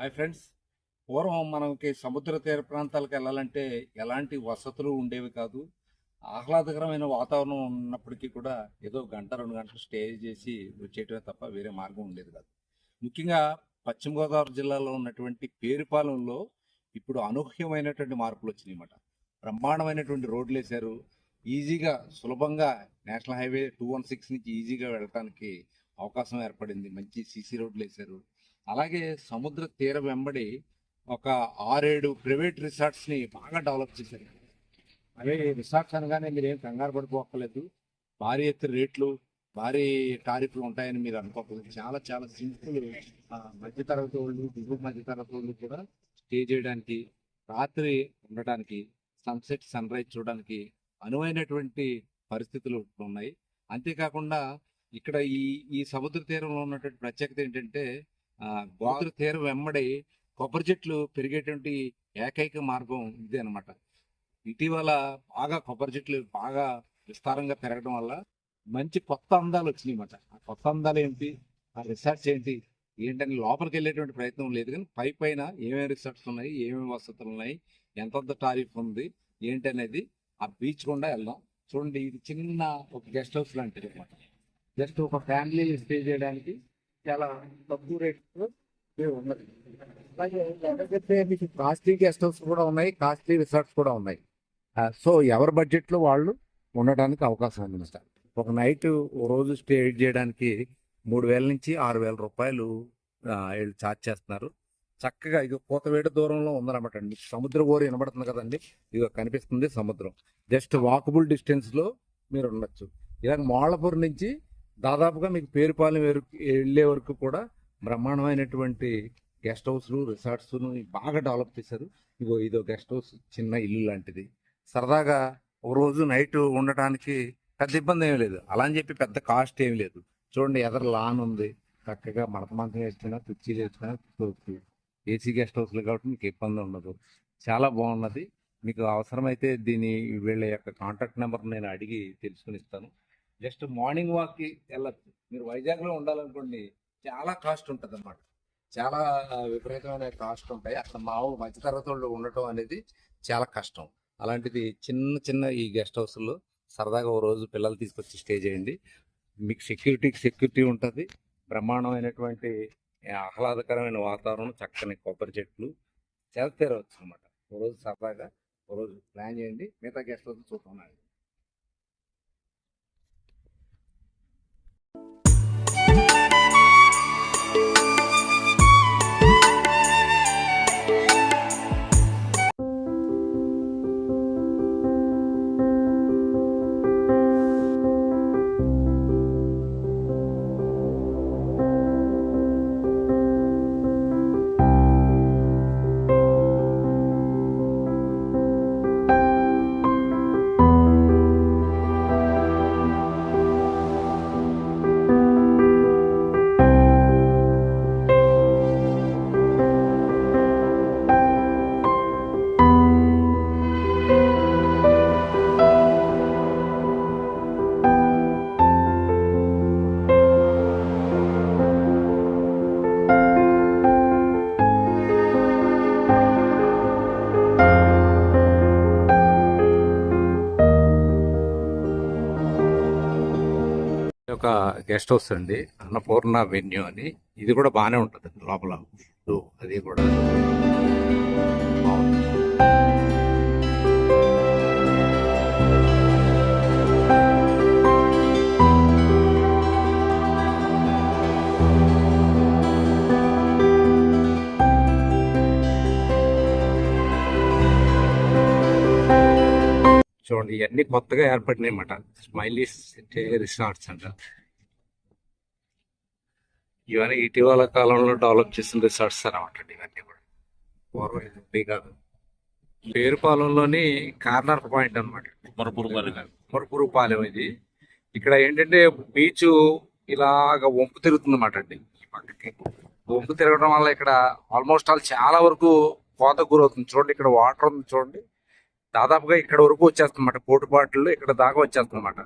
Hi friends పూర్వం మనకి సముద్ర తీర ప్రాంతాలకు వెళ్ళాలంటే ఎలాంటి వసతులు ఉండేవి కాదు. ఆహ్లాదకరమైన వాతావరణం ఉన్నప్పటికీ కూడా ఏదో గంట రెండు గంటలు స్టే చేసి వచ్చేటమే తప్ప వేరే మార్గం ఉండేది కాదు. ముఖ్యంగా పశ్చిమ గోదావరి జిల్లాలో ఉన్నటువంటి పేరుపాలెంలో ఇప్పుడు అనూహ్యమైనటువంటి మార్పులు వచ్చినాయి బ్రహ్మాండమైనటువంటి రోడ్లు వేశారు. ఈజీగా సులభంగా national highway two one six నుంచి ఈజీగా వెళ్ళటానికి అవకాశం ఏర్పడింది. మంచి సీసీ రోడ్లు వేశారు. అలాగే సముద్ర తీర వెంబడి ఒక ఆరేడు ప్రైవేట్ రిసార్ట్స్ని బాగా డెవలప్ చేశారు. అవి రిసార్ట్స్ అనగానే మీరు ఏం కంగారు పడిపోక్కర్లేదు. భారీ ఎత్తు రేట్లు భారీ టారిఫ్లు ఉంటాయని మీరు అనుకోకలేదు చాలా చాలా సింపుల్ మధ్యతరగతి వాళ్ళు దిగువ మధ్యతరగతి వాళ్ళు కూడా స్టే చేయడానికి రాత్రి ఉండడానికి సన్సెట్ సన్ రైజ్ చూడడానికి అనువైనటువంటి పరిస్థితులు ఉన్నాయి. అంతేకాకుండా ఇక్కడ ఈ ఈ సముద్ర తీరంలో ఉన్నటువంటి ప్రత్యేకత ఏంటంటే గోదావరి తీరం వెంబడి కొబ్బరి చెట్లు పెరిగేటువంటి ఏకైక మార్గం ఇదే అన్నమాట. ఇటీవల బాగా కొబ్బరి చెట్లు బాగా విస్తారంగా పెరగడం వల్ల మంచి కొత్త అందాలు వచ్చినాయి అన్నమాట. ఆ కొత్త అందాలు ఏంటి? ఆ రిసార్ట్స్ ఏంటి? ఏంటని లోపలికి వెళ్ళేటువంటి ప్రయత్నం లేదు కానీ పై పైన ఏమేమి రిసార్ట్స్ ఉన్నాయి? ఏమేమి వసతులు ఉన్నాయి? ఎంతంత టారిఫ్ ఉంది? ఏంటి అనేది ఆ బీచ్ గుండా వెళ్దాం. చూడండి ఇది చిన్న ఒక గెస్ట్ హౌస్ లాంటిది అనమాట జస్ట్ ఒక ఫ్యామిలీ స్టే చేయడానికి చాలా తక్కువ రేట్లో ఉన్నది అలాగే మీకు కాస్ట్లీ గెస్ట్ హౌస్ కూడా ఉన్నాయి కాస్ట్లీ రిసార్ట్స్ కూడా ఉన్నాయి. సో ఎవరి బడ్జెట్లో వాళ్ళు ఉండడానికి అవకాశం ఉంది సార్ ఒక నైట్ ఓ రోజు స్టే చేయడానికి మూడు వేల నుంచి ఆరు వేల రూపాయలు వీళ్ళు ఛార్జ్ చేస్తున్నారు. చక్కగా ఇక కోతవేట దూరంలో ఉందన్నమాట అండి. సముద్ర ఓరి వినబడుతుంది కదండి. ఇక కనిపిస్తుంది సముద్రం. జస్ట్ వాకబుల్ డిస్టెన్స్లో మీరు ఉండొచ్చు. ఇలా మోళ్ళపూర్ నుంచి దాదాపుగా మీకు పేరుపాలెం వెళ్ళే వరకు కూడా బ్రహ్మాండమైనటువంటి గెస్ట్ హౌస్లు రిసార్ట్స్ను బాగా డెవలప్ చేశారు. ఇగో ఇదో గెస్ట్ హౌస్ చిన్న ఇల్లు లాంటిది. సరదాగా ఒక రోజు నైట్ ఉండటానికి పెద్ద ఇబ్బంది ఏమీ లేదు. అలా అని చెప్పి పెద్ద కాస్ట్ ఏమి లేదు. చూడండి ఎదర లాన్ ఉంది. చక్కగా మడత మంచం వేసుకున్నా కుర్చీలు వేసుకున్నా కూర్చోవచ్చు ఏసీ గెస్ట్ హౌస్లు కాబట్టి మీకు ఇబ్బంది ఉండదు. చాలా బాగున్నది. మీకు అవసరమైతే దీని వీళ్ళ యొక్క కాంటాక్ట్ నెంబర్ నేను అడిగి తెలుసుకుని ఇస్తాను జస్ట్ మార్నింగ్ వాక్కి వెళ్ళచ్చు. మీరు వైజాగ్లో ఉండాలనుకోండి చాలా కాస్ట్ ఉంటుంది అన్నమాట చాలా విపరీతమైన కాస్ట్ ఉంటాయి. అక్కడ మామూలు మధ్యతరగతి వాళ్ళు ఉండటం అనేది చాలా కష్టం. అలాంటిది చిన్న చిన్న ఈ గెస్ట్ హౌస్లో సరదాగా ఓ రోజు పిల్లలు తీసుకొచ్చి స్టే చేయండి. మీకు సెక్యూరిటీకి సెక్యూరిటీ ఉంటుంది. బ్రహ్మాండమైనటువంటి ఆహ్లాదకరమైన వాతావరణం చక్కని కొబ్బరి చెట్లు చాలా అనమాట ఓ రోజు సరదాగా ఓ రోజు ప్లాన్ చేయండి. మిగతా గెస్ట్ హౌస్ చూద్దాం గెస్ట్ హౌస్ అండి. అన్నపూర్ణ వెన్యూ అని. ఇది కూడా బాగానే ఉంటుంది లోపల. ఫుడ్ అది కూడా. చూడండి ఇవన్నీ కొత్తగా ఏర్పడినాయి అన్నమాట స్మైలీ రిసార్ట్స్ అంట. ఇవన్నీ ఇటీవల కాలంలో డెవలప్ చేసిన రిసార్ట్స్ అనమాట ఇవన్నీ కూడా. పూర్వం ఇది కాదు. పేరుపాలెంలోని కార్నర్ పాయింట్ అనమాట మరపురు మరి మురపురు పాలెం ఇది. ఇక్కడ ఏంటంటే బీచ్ ఇలాగ వంపు తిరుగుతుంది అనమాట అండి ఈ పక్కకి. వంపు తిరగడం వల్ల ఇక్కడ ఆల్మోస్ట్ ఆల్ చాలా వరకు కోత గురవుతుంది. చూడండి ఇక్కడ వాటర్ ఉంది చూడండి. దాదాపుగా ఇక్కడ వరకు వచ్చేస్తుందన్నమాట. పోటుపాట్లు ఇక్కడ దాకా వచ్చేస్తుందన్నమాట.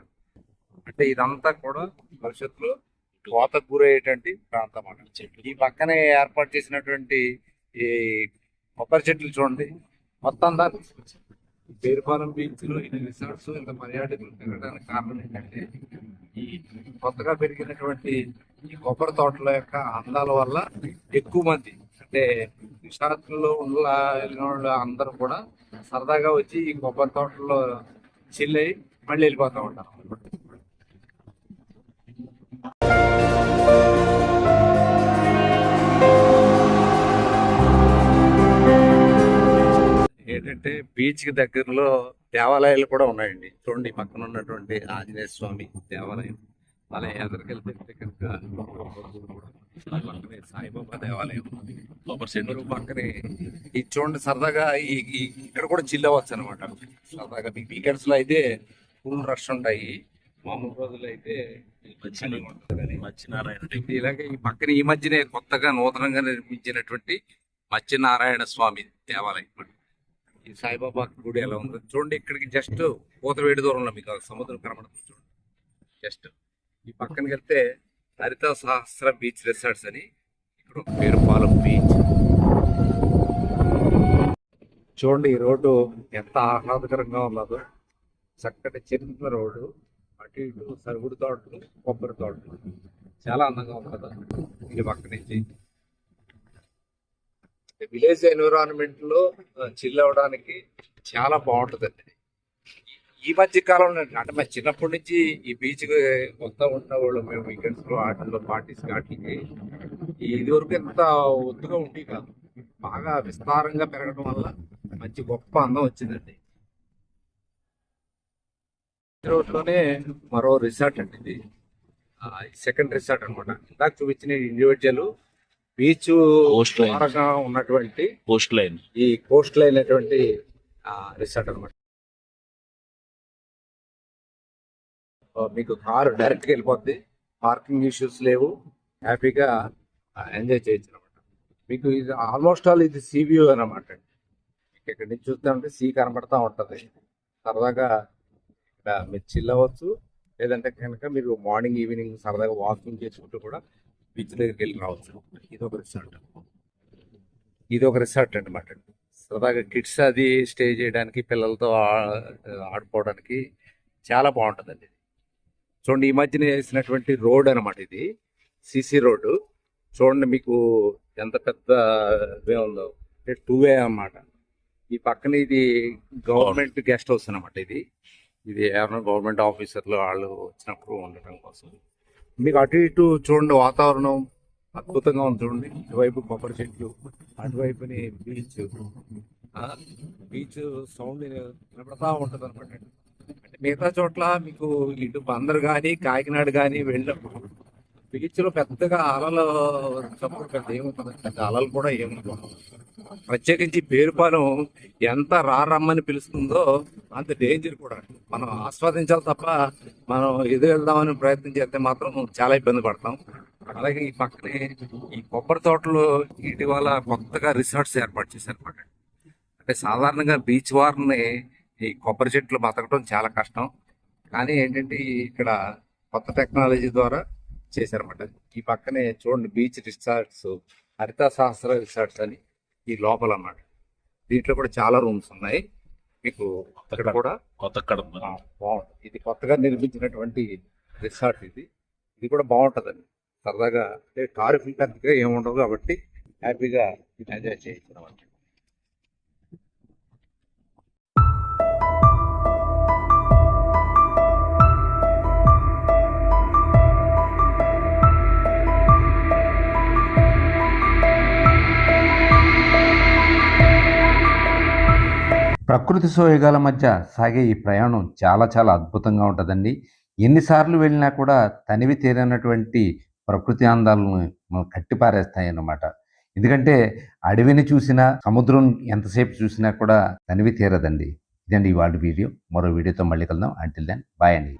అంటే ఇదంతా కూడా భవిష్యత్తులో కోతకు గురయ్యేటువంటి ప్రాంతం అన్నమాట. ఈ పక్కనే ఏర్పాటు చేసినటువంటి ఈ కొబ్బరి చెట్లు చూడండి. మొత్తం దాన్ని పేరుపాలెం బీచ్లో ఇన్ని రిసార్ట్స్ ఇంత పర్యాటకులు పెరగడానికి కారణం ఏంటంటే ఈ కొత్తగా పెరిగినటువంటి ఈ కొబ్బరి తోటల యొక్క అందాల వల్ల ఎక్కువ మంది అంటే రిసార్ట్లో ఉన్న వెళ్ళిన వాళ్ళు అందరూ కూడా సరదాగా వచ్చి ఈ కొబ్బరి తోటల్లో చిల్లై మళ్ళీ వెళ్ళిపోతూ ఉంటారు. ఏంటంటే బీచ్కి దగ్గరలో దేవాలయాలు కూడా ఉన్నాయండి. చూడండి ఈ పక్కన ఉన్నటువంటి ఆంజనేయ స్వామి దేవాలయం. అలా ఎదురుకెళ్తే కనుక పక్కనే సాయిబాబా దేవాలయం. కొబ్బరి చెట్లు పక్కనే. ఇది చూడండి సరదాగా ఈ ఈ- ఇక్కడ కూడా చిల్ అవ్వచ్చు అనమాట సరదాగా మీకు వీకెండ్స్లో అయితే ఫుల్ రష్ ఉంటాయి. మామూలు రోజులు అయితే మత్స్యనారాయణ ఇలాగే ఈ పక్కన ఈ మధ్యనే కొత్తగా నూతనంగా నిర్మించినటువంటి మత్స్యనారాయణ స్వామి దేవాలయం. ఈ సాయిబాబా గుడి ఎలా ఉందో చూడండి ఇక్కడికి జస్ట్ పూతవేడి దూరంలో మీకు సముద్రం కనబడుతుంది చూడండి. జస్ట్ ఈ పక్కనకి వెళ్తే హరిత సహస్ర బీచ్ రిసార్ట్స్ అని ఇక్కడ ఒక పేరు బీచ్. చూడండి ఈ రోడ్డు ఎంత ఆహ్లాదకరంగా ఉన్నదో. చక్కటి చిన్న రోడ్డు అటు ఇటు సరుగుడు తోటలు కొబ్బరి తోటలు. చాలా అందంగా ఉంటుంది ఇది పక్క నుంచి. విలేజ్ ఎన్విరాన్మెంట్లో చిల్ అవ్వడానికి చాలా బాగుంటుందండి. ఈ మధ్య కాలంలో అంటే మా చిన్నప్పటి నుంచి ఈ బీచ్ కొత్త ఉన్న వాళ్ళు మేము వీకెండ్స్లో ఆటల్లో పార్టీస్ వాటికి ఇది వరకు ఎంత ఒత్తుగా ఉండి కాదు. బాగా విస్తారంగా పెరగడం వల్ల మంచి గొప్ప అందం వచ్చిందండి. రోడ్లోనే మరో రిసార్ట్ అండి ఇది. సెకండ్ రిసార్ట్ అనమాట ఇందాక చూపించిన ఇండివిజువల్ బీచ్ line. ద్వారగా ఉన్నటువంటి పోస్ట్ లైన్ ఈ కోస్ట్ లైన్ అయినటువంటి రిసార్ట్ అనమాట మీకు కారు డైరెక్ట్గా వెళ్ళిపోద్ది. పార్కింగ్ ఇష్యూస్ లేవు. హ్యాపీగా ఎంజాయ్ చేయొచ్చు అనమాట మీకు ఇది ఆల్మోస్ట్ ఆల్ ఇది సీ వ్యూ అనమాట ఇక్కడ నుంచి చూస్తామంటే సీ కనబడతా ఉంటది. సరదాగా ఇక్కడ మీరు చిల్ అవ్వచ్చు. లేదంటే కనుక మీరు మార్నింగ్ ఈవినింగ్ సరదాగా వాకింగ్ చేసుకుంటూ కూడా బీచ్ దగ్గరికి వెళ్ళి రావచ్చు. ఇది ఒక రిసార్ట్. ఇది ఒక రిసార్ట్ అనమాట సరదాగా కిడ్స్ అది స్టే చేయడానికి పిల్లలతో ఆడుకోవడానికి చాలా బాగుంటుందండి చూడండి ఈ మధ్యన వేసినటువంటి రోడ్ అనమాట ఇది. సిసి రోడ్డు చూడండి మీకు ఎంత పెద్ద వే ఉందో. అంటే టూ వే అన్నమాట. ఈ పక్కన ఇది గవర్నమెంట్ గెస్ట్ హౌస్ అనమాట ఇది. ఇది ఎవరైనా గవర్నమెంట్ ఆఫీసర్లు వాళ్ళు వచ్చినప్పుడు ఉండటం కోసం. మీకు అటు ఇటు చూడండి వాతావరణం అద్భుతంగా ఉంది చూడండి. ఇటువైపు కొబ్బరి చెట్లు అటువైపుని బీచ్ బీచ్ సౌండ్ వినపడతా ఉంటుంది అనమాట మిగతా చోట్ల మీకు ఇటు బందర్ కానీ కాకినాడ కానీ వెళ్ళినప్పుడు బీచ్లో పెద్దగా అలలు చప్పుడు పెద్ద ఏముంటుంది? పెద్ద అలలు కూడా ఏముంటుంది ప్రత్యేకించి పేరుపాలెం ఎంత రారమ్మని పిలుస్తుందో అంత డేంజర్ కూడా. మనం ఆస్వాదించాలి తప్ప మనం ఎదు వెళ్దామని ప్రయత్నం చేస్తే మాత్రం చాలా ఇబ్బంది పడతాం. అలాగే ఈ పక్కనే ఈ కొబ్బరి తోటలు ఇటీవల కొత్తగా రిసార్ట్స్ ఏర్పాటు చేశారనమాట అంటే సాధారణంగా బీచ్ వారిని ఈ కొబ్బరి చెట్లు బతకడం చాలా కష్టం. కానీ ఏంటంటే ఇక్కడ కొత్త టెక్నాలజీ ద్వారా చేశారన్నమాట. ఈ పక్కనే చూడండి beach resorts Haritha Sahasra resorts అని ఈ లోపల అన్నమాట దీంట్లో కూడా చాలా రూమ్స్ ఉన్నాయి. మీకు కూడా కొత్త బాగుంటుంది ఇది కొత్తగా నిర్మించినటువంటి రిసార్ట్ ఇది. ఇది కూడా బాగుంటుందండి. సరదాగా అంటే టారిఫ్ పెద్దగా ఏముండదు కాబట్టి హ్యాపీగా ఎంజాయ్ చేయొచ్చు ప్రకృతి సోయగాల మధ్య సాగే ఈ ప్రయాణం చాలా చాలా అద్భుతంగా ఉంటుందండి. ఎన్నిసార్లు వెళ్ళినా కూడా తనివి తీరనటువంటి ప్రకృతి అందాలను మనం కట్టిపారేస్తాయి అన్నమాట ఎందుకంటే అడవిని చూసినా సముద్రం ఎంతసేపు చూసినా కూడా తనివి తీరదండి. ఇదండి ఇవాళ వీడియో. మరో వీడియోతో మళ్ళీ కలుద్దాం. అంటిల్ దెన్ బాయ్ అండి.